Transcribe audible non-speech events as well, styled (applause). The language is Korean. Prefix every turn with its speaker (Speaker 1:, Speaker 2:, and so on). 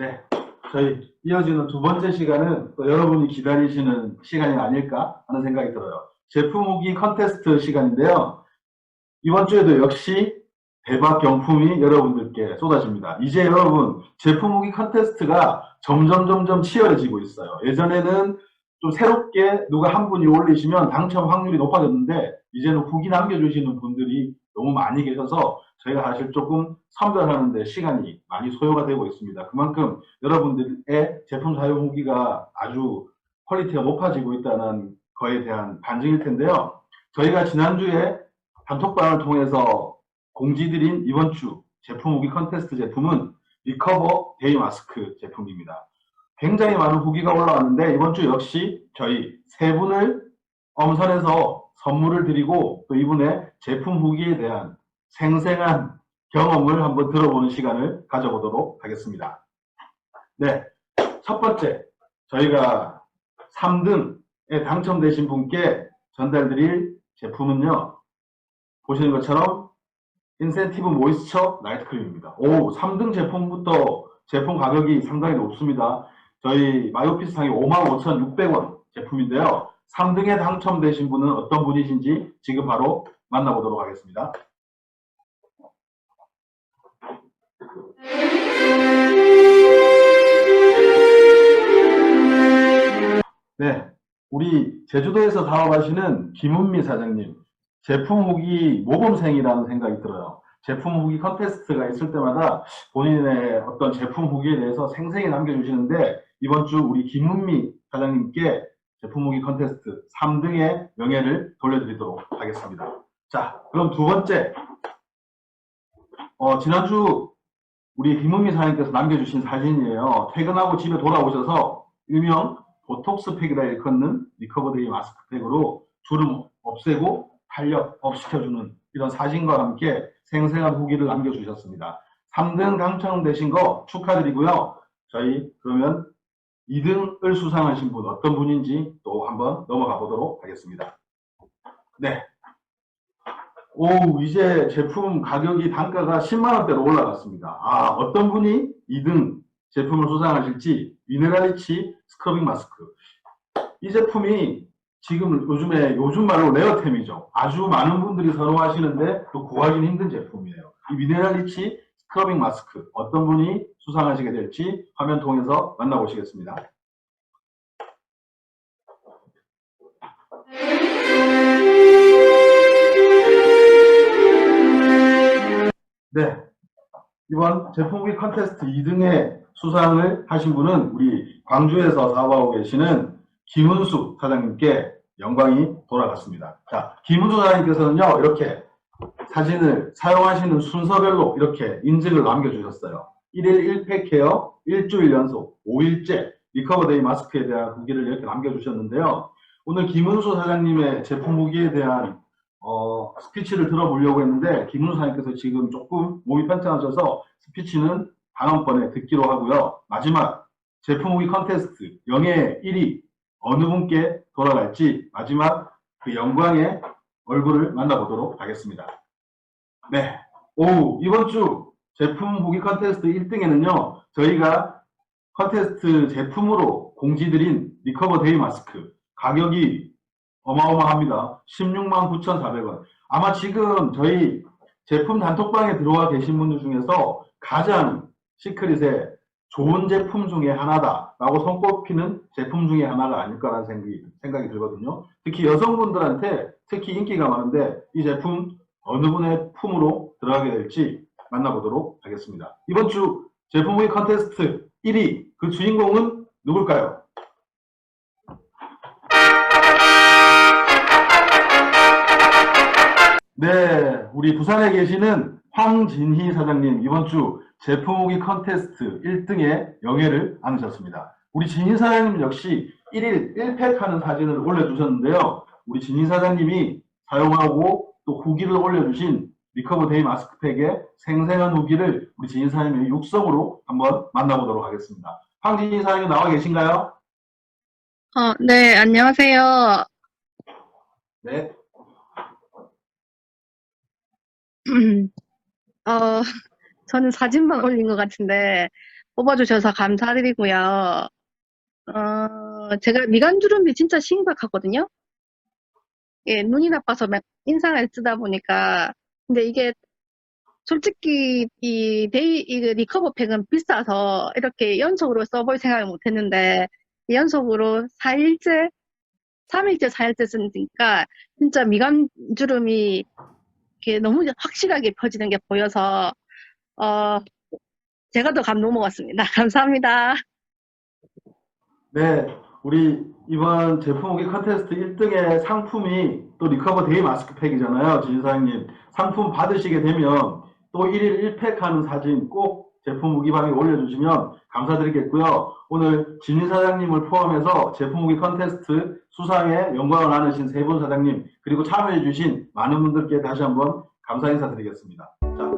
Speaker 1: 네, 저희 이어지는 두 번째 시간은 또 여러분이 기다리시는 시간이 아닐까 하는 생각이 들어요. 제품 후기 컨테스트 시간인데요. 이번 주에도 역시 대박 경품이 여러분들께 쏟아집니다. 이제 여러분 제품 후기 컨테스트가 점점 점점 치열해지고 있어요. 예전에는 좀 새롭게 누가 한 분이 올리시면 당첨 확률이 높아졌는데 이제는 후기 남겨주시는 분들이 너무 많이 계셔서 저희가 사실 조금 선별하는데 시간이 많이 소요가 되고 있습니다. 그만큼 여러분들의 제품 사용 후기가 아주 퀄리티가 높아지고 있다는 거에 대한 반증일 텐데요. 저희가 지난주에 단톡방을 통해서 공지드린 이번 주 제품 후기 컨테스트 제품은 리커버 데이 마스크 제품입니다. 굉장히 많은 후기가 올라왔는데 이번 주 역시 저희 세 분을 엄선해서 선물을 드리고 또 이분의 제품 후기에 대한 생생한 경험을 한번 들어보는 시간을 가져보도록 하겠습니다. 네, 첫 번째 저희가 3등에 당첨되신 분께 전달드릴 제품은요. 보시는 것처럼 인센티브 모이스처 나이트 크림입니다. 오, 3등 제품부터 제품 가격이 상당히 높습니다. 저희 마이오피스 상이 55,600원 제품인데요. 3등에 당첨되신 분은 어떤 분이신지 지금 바로 만나보도록 하겠습니다. 네, 우리 제주도에서 사업하시는 김은미 사장님, 제품 후기 모범생이라는 생각이 들어요. 제품 후기 컨테스트가 있을 때마다 본인의 어떤 제품 후기에 대해서 생생히 남겨주시는데 이번 주 우리 김은미 사장님께 제품 후기 컨테스트 3등의 명예를 돌려드리도록 하겠습니다. 자, 그럼 두 번째. 어, 지난주 우리 김은미 사장님께서 남겨주신 사진이에요. 퇴근하고 집에 돌아오셔서 일명 보톡스 팩이라 일컫는 리커버데이 마스크팩으로 주름 없애고 탄력 업시켜주는 이런 사진과 함께 생생한 후기를 남겨주셨습니다. 3등 당첨되신 거 축하드리고요. 저희 그러면 2등을 수상하신 분 어떤 분인지 또 한번 넘어가 보도록 하겠습니다. 네. 오, 이제 제품 가격이 단가가 10만원대로 올라갔습니다. 아, 어떤 분이 2등 제품을 수상하실지 미네랄리치 스크러빙 마스크. 이 제품이 지금 요즘에 요즘 말로 레어템이죠. 아주 많은 분들이 선호하시는데 또 구하기는 힘든 제품이에요. 이 미네랄리치 스크러빙 마스크 어떤 분이 수상하시게 될지 화면 통해서 만나보시겠습니다. 네. 이번 제품기 컨테스트 2등에 수상을 하신 분은 우리 광주에서 사업하고 계시는 김은수 사장님께 영광이 돌아갔습니다. 자, 김은수 사장님께서는요, 이렇게 사진을 사용하시는 순서별로 이렇게 인증을 남겨주셨어요. 1일 1팩 헤어, 일주일 연속, 5일째, 리커버데이 마스크에 대한 후기를 이렇게 남겨주셨는데요. 오늘 김은수 사장님의 제품 후기에 대한 어, 스피치를 들어보려고 했는데 김은수 사장님께서 지금 조금 몸이 편찮으셔서 스피치는 다음번에 듣기로 하고요. 마지막 제품 후기 컨테스트 영예 1위 어느 분께 돌아갈지 마지막 그 영광의 얼굴을 만나보도록 하겠습니다. 네. 오, 이번 주 제품 후기 컨테스트 1등에는요, 저희가 컨테스트 제품으로 공지드린 리커버 데이 마스크 가격이 어마어마합니다. 16만 9,400원. 아마 지금 저희 제품 단톡방에 들어와 계신 분들 중에서 가장 시크릿의 좋은 제품 중에 하나다라고 손꼽히는 제품 중에 하나가 아닐까라는 생각이, 생각이 들거든요. 특히 여성분들한테 특히 인기가 많은데 이 제품 어느 분의 품으로 들어가게 될지 만나보도록 하겠습니다. 이번 주 제품 후기 컨테스트 1위 그 주인공은 누굴까요? 네, 우리 부산에 계시는 황진희 사장님 이번 주 제품 후기 컨테스트 1등의 영예를 안으셨습니다. 우리 진희 사장님 역시 1일 1팩 하는 사진을 올려주셨는데요. 우리 진희 사장님이 사용하고 또 후기를 올려주신 리커버 데이 마스크팩의 생생한 후기를 우리 진희 사장님의 육성으로 한번 만나보도록 하겠습니다. 황진희 사장님 나와 계신가요?
Speaker 2: 어, 네, 안녕하세요.
Speaker 1: 네. (clears throat)
Speaker 2: 어, 저는 사진만 올린 것 같은데, 뽑아주셔서 감사드리고요. 어, 제가 미간주름이 진짜 심각하거든요. 예, 눈이 나빠서 막 인상을 쓰다 보니까, 근데 이게 솔직히 이 데이, 이 리커버 팩은 비싸서 이렇게 연속으로 써볼 생각을 못 했는데, 연속으로 4일째, 3일째, 4일째 쓰니까 진짜 미간주름이 이렇게 너무 확실하게 펴지는 게 보여서, 어, 제가 더 감동 먹었습니다. (laughs) 감사합니다.
Speaker 1: 네, 우리 이번 제품 후기 컨테스트 1등의 상품이 또 리커버 데이 마스크팩이잖아요. 지인 사장님. 상품 받으시게 되면 또 1일 1팩 하는 사진 꼭 제품 후기 방에 올려주시면 감사드리겠고요. 오늘 진인 사장님을 포함해서 제품 후기 컨테스트 수상에 영광을 나누신 세 분 사장님 그리고 참여해주신 많은 분들께 다시 한번 감사 인사드리겠습니다. 자,